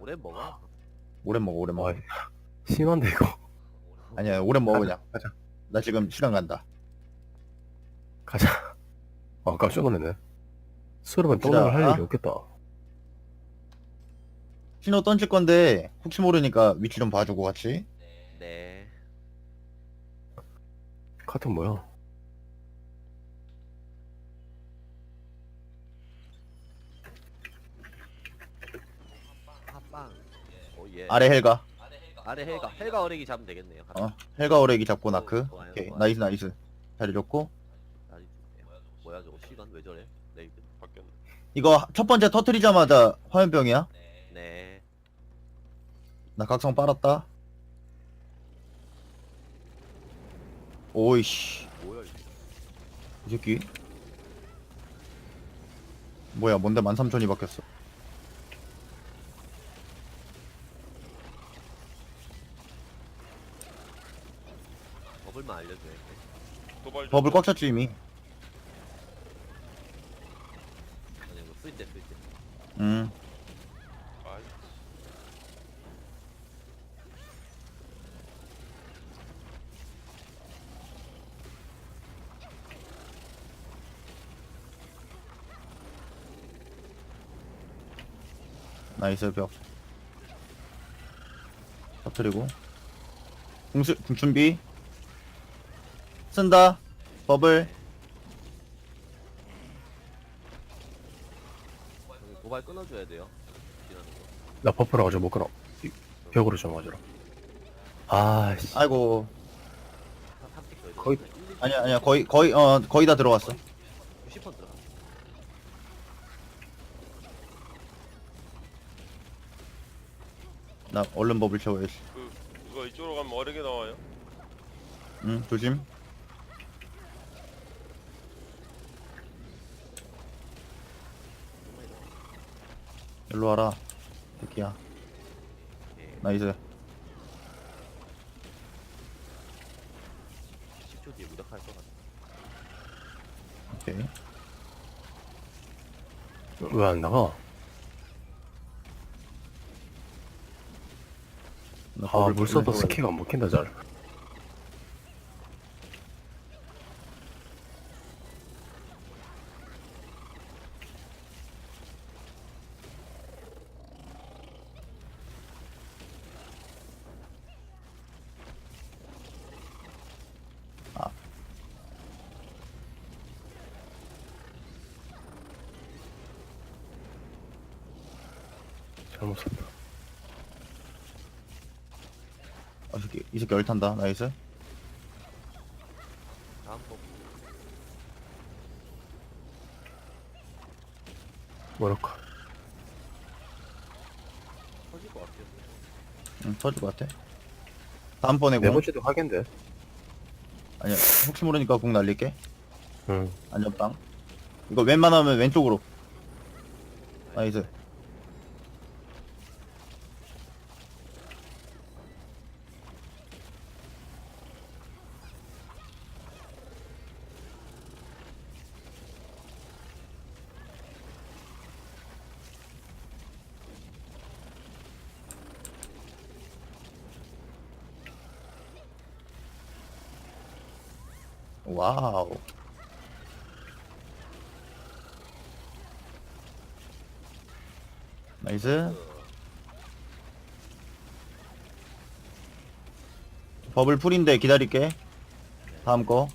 오래 먹어. 오래 먹어 오래 먹어 아, 심한데 이거. 아니야 오래 먹어 그냥 가자. 나 지금 시간 간다 가자. 아, 깜짝 놀랐네. 수르면 진짜, 떠나갈 할 아? 일이 없겠다. 신호 던질 건데 혹시 모르니까 위치 좀 봐주고 같이 네. 카트 뭐야? 빵. 오 예. 아래 헬가 아래 헬가 헬가 어레기 잡으면 되겠네요. 어 헬가 오래기 잡고 나크 좋아요, 오케이 좋아요. 나이스 나이스 자리 좋고 아니, 뭐야 저거 시간 왜 저래? 레이드 바뀌었네. 이거 첫 번째 터트리자마자 화면병이야 네. 나 각성 빨았다 오이씨 뭐야 이거? 이 새끼 뭐야 뭔데 13,000이 바뀌었어 버블만 알려줘야 돼. 도발 버블 꽉 찼지 이미. 아니 이거 쓸때 쓸 때. 음. 아, 나이스 벽. 터트리고. 궁수 궁 준비. 쓴다 버블 여기 도발 끊어줘야 돼요. 지나는 거. 나 버프라 가지고 못 끊어. 이- 벽으로 좀 맞으라. 아, 씨. 아이고 한 거의- 아니야 아니야 거의 거의 어 거의 다 들어갔어 90% 들어가. 나 얼른 버블 채워야지 그 그거 이쪽으로 가면 어렵게 나와요. 응 조심 일로 와라 새끼야 예. 나이스 10초 뒤에 무력할 것 같아. 오케이 왜 안 나가? 나 아, 버블 물 써도. 스키가 안 먹힌다, 잘. 잘못 썼다. 아, 이 새끼 이 새끼 얼탄다 나이스 다음 거 뭐랄까. 터질 것 같아요. 응 터질 것 같아 다음번에 네공 번째도 하겠는데? 아니야 혹시 모르니까 공 날릴게 응. 안전빵 이거 웬만하면 왼쪽으로 나이스 와우. 나이스. 버블 풀인데 기다릴게. 다음 거.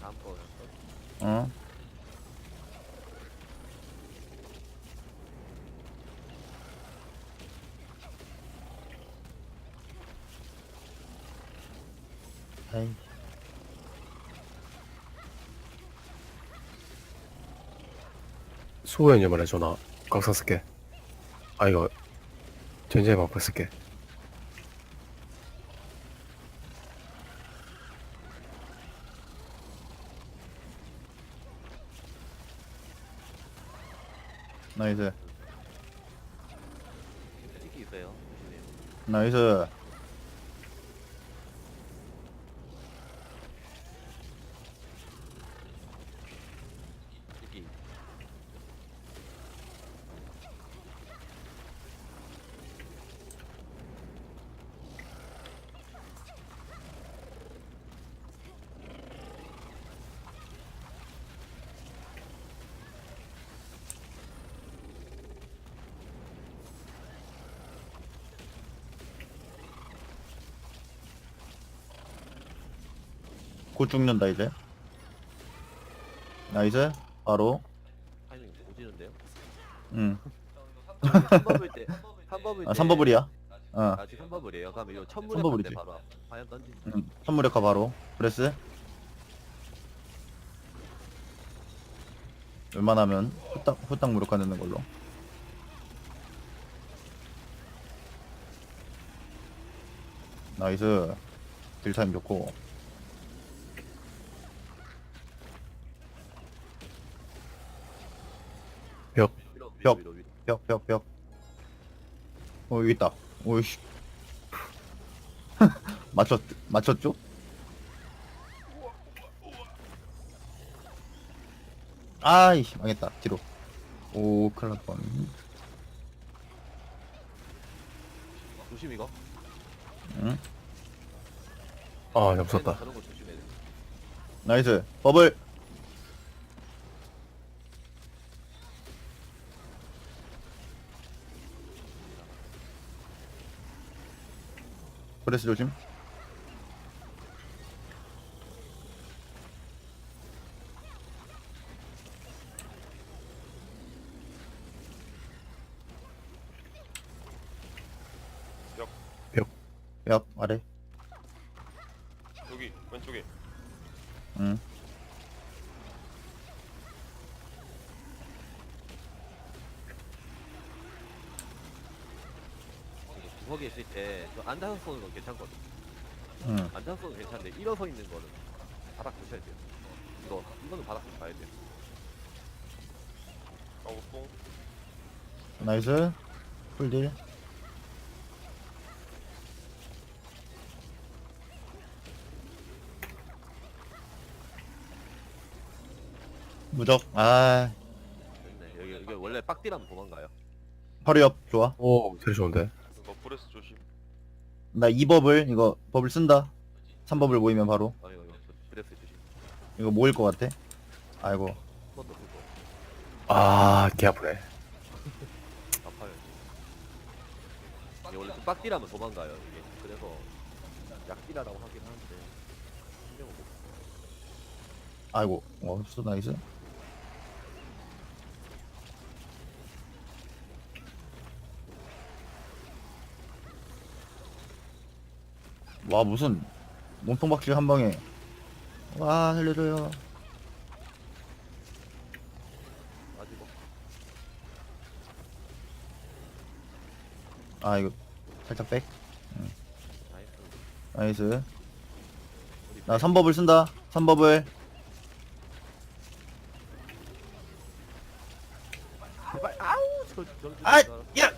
다음 거. 어. 수호연이 말해줘, 나. 각성 쓸게. 아, 이거. 전쟁의 방법 쓸게. 나이스. 나이스 곧 죽는다 이제. 나이스. 바로. 타이밍 오지는데요? 응. 3버블 때 3버블 아, 3버블이야? 어. 아직 3버블이에요. 그러면 이거 천물에 삼버블이지. 바로. 화염 던지 응. 선무력화 바로. 프레스. 웬만하면 후딱 후딱 무력화 넣는 걸로. 나이스. 딜타임 좋고 벽. 위로 위로. 벽. 벽 벽. 벽 어 여기 있다. 오이씨. 맞췄 맞췄죠? 아이씨 망했다. 뒤로. 오 큰일 났다 조심 이거. 응? 아거 조심해야 돼. 나이스. 버블 브레스 조심 구석에 있을 때저 앉아서 쏘는 건 괜찮거든. 응. 앉아서 쏘는 건 괜찮은데 일어서 있는 거는 바닥 보셔야 돼요. 이거 이거는 바닥 좀 봐야 돼요. 아우뽕 나이스. 풀딜. 무적. 아. 여기 여기 원래 빡디라면 도망가요. 바로 옆 좋아. 오 제일 좋은데 이거 브레스 조심. 나 2버블 이거 버블 쓴다. 3버블 모이면 바로. 아 이거 이거 저 브레스 조심. 이거 모일 것 같아. 아이고. 한번더 쓰고 아 개 아프네. 아파요 이게 원래 좀 빡디라면 도망가요 이게. 그래서 약디라라고 하긴 하는데. 신경을 못 아이고. 어수 나이스 와 무슨 몸통 박질 한 방에. 와 살려줘요. 아 이거 살짝 백. 나이스 나이스. 우리 나 3버블 쓴다. 3버블 제발 아우 저 저. 아, 야!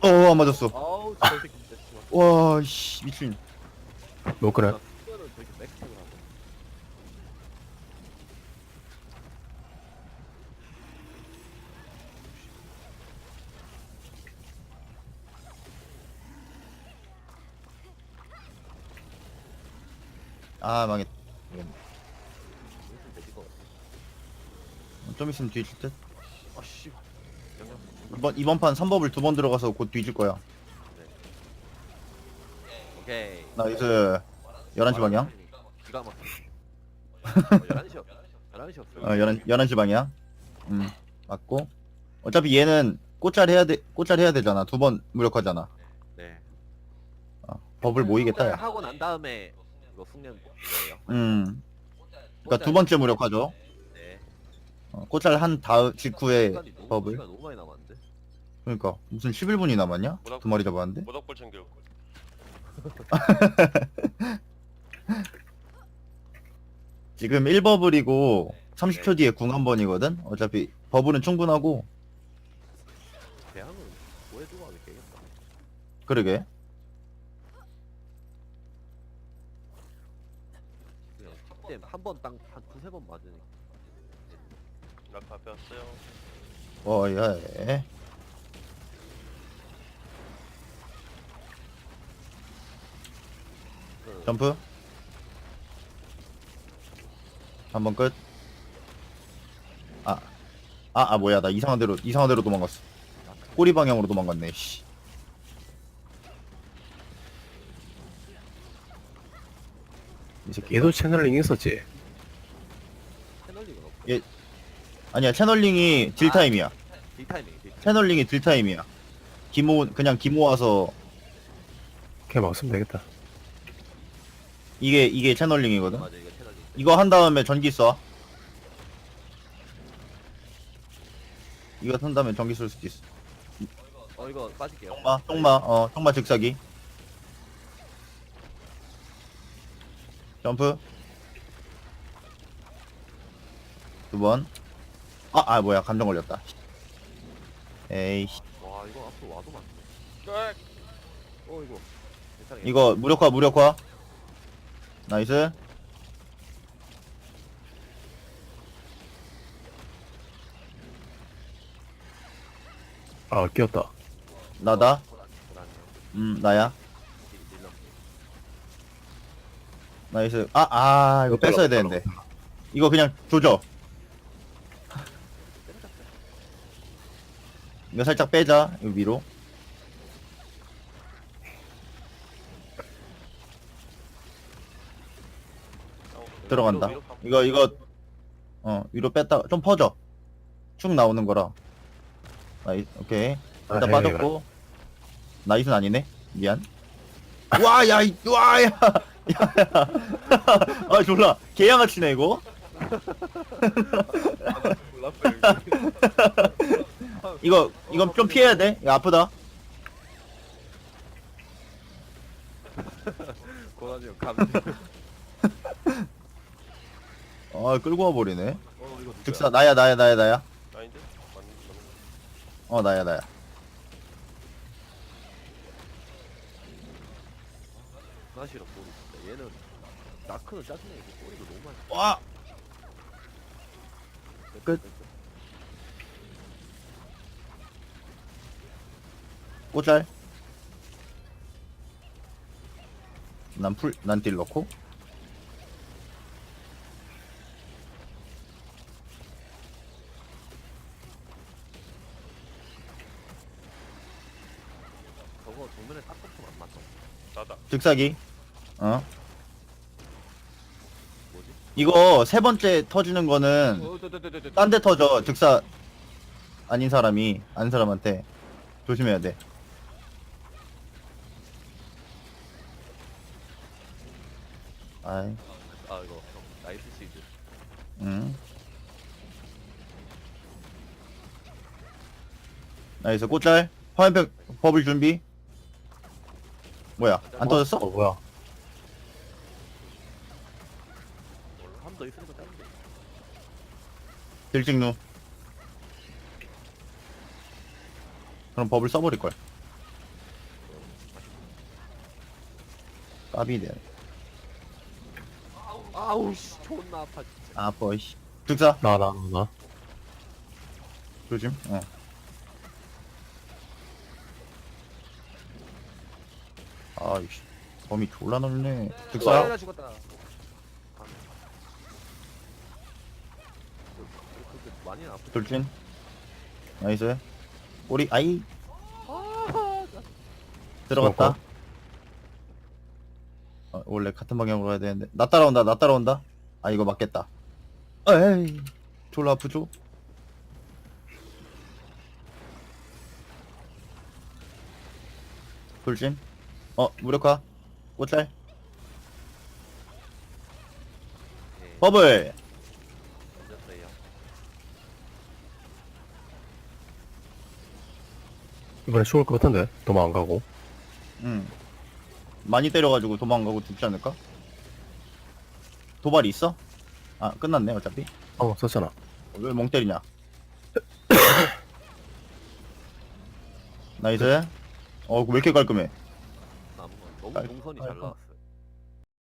어안 맞았어. 아우 저 새끼 진짜 심하. 와씨 미친 노크랩 이거는 저렇게 백스택을 하고. 아 망했 돼지 거. 좀 있으면 뒤질 듯 아씨. 영양. 이번 이번 판 3버블 두번 들어가서 곧 뒤질 거야 오케이. 나이스 11시 방향 기가 막혀. 11시였. 11시였어요. 어 11, 11시 방향 음 맞고 어차피 얘는 꽃잘 해야 돼 꽃잘 해야 되잖아 두 번 무력하잖아 네. 버블 모이겠다 야. 하고 난 다음에 이거 숙련 이거예요. 음 그러니까 두 번째 무력하죠 네. 어, 꽃잘 한 다음 직후에 시간이 너무, 버블 시간 너무 많이 남았는데. 그러니까 무슨 11분이 남았냐 두 마리 잡았는데 모닥불 챙겨올 걸 지금 1버블이고 30초 뒤에 궁 한 번이거든 어차피 버블은 충분하고 대항은 보여주고 하면 되겠다. 그러게 그냥 틱댐 한번 땅한 두세 번 맞으니까. 낙하 뺐어요 어야 예. 그 점프 한 번 끝. 아, 아, 아 뭐야 나 이상한 데로 이상한 데로 도망갔어. 꼬리 방향으로 도망갔네. 씨. 이 새끼 얘도 채널링 있었지. 채널링은 없고. 예. 아니야 채널링이 딜 아. 타임이야 딜타이밍. 딜타이밍. 채널링이 딜 타임이야 기모 그냥 기모 와서 그냥 막 쓰면 되겠다. 이게 이게 채널링이거든 맞아 이거. 이거 한 다음에 전기 써 이거 한 다음에 전기 쓸 수도 있어 어 이거 빠질게요. 똥마 똥마 어 똥마 즉사기 점프 두 번 아, 아 뭐야 감정 걸렸다 에이 씨 와 이거 앞으로 와도 맞네. 깍! 어 이거. 괜찮아요. 이거 무력화 무력화 나이스 아, 끼었다. 나다. 음 나야. 나이스 아아 이거 뺐어야 되는데 이거 그냥 조져 이거 살짝 빼자 이거 위로 어, 들어간다 이거 이거 어 위로 뺐다 좀 퍼져 쭉 나오는 거라 나이 오케이. 아, 일단 해, 빠졌고. 나이스는 아니네? 미안. 와야 와야. 야야 아 졸라. 개양아 치네 이거. 몰랐어요. 이거 이건 좀 피해야 돼. 이거 아프다. 고난이 형 감. 아 끌고 와 버리네. 어 이거 누구야? 즉사 나야 나야 나야 나야 어 나야 나야 나 싫어 꼬리 진짜. 얘는 나크는 짜증내 이거 꼬리도 너무 많이. 와 끝. 꼬잘 난풀난 딜 넣고 저거 정면에 딱 붙으면 안 맞다. 나다. 즉사기. 어? 이거 세 번째 터지는 거는 딴 데 터져 즉사. 아닌 사람이 아닌 사람한테. 조심해야 돼. 아이. 아 이거 형 나이스 시즈. 응. 나이스 꽃잘. 화염병 버블 준비 뭐야 안 터졌어? 어, 뭐야. 한 더 있으니까 짜는데. 딜찍누 그럼 버블 써버릴걸 까비네 아우 씨 존나 아파 진짜. 아빠 씨 즉사 나, 나, 나, 나. 조심 어 아이씨. 범위 졸라 넓네. 아, 즉사 나 죽었다. 아, 그- 그렇게 많이 아프. 돌진. 나이스. 꼬리 아이. 아, 나- 들어갔다. 어, 원래 같은 방향으로 가야 되는데. 나 따라온다 나 따라온다. 아 이거 맞겠다. 에이 졸라 아프죠? 돌진 어 무력화 꽃잘 예, 버블 던졌어요. 이번에 죽을 것 같은데? 도망 안 가고. 응 많이 때려가지고 도망가고 죽지 않을까 도발 있어? 아 끝났네 어차피 어, 썼잖아. 왜 멍 때리냐? 나이스. 어, 왜 이렇게 깔끔해? 너무 아이고, 동선이 잘 아이고. 나왔어.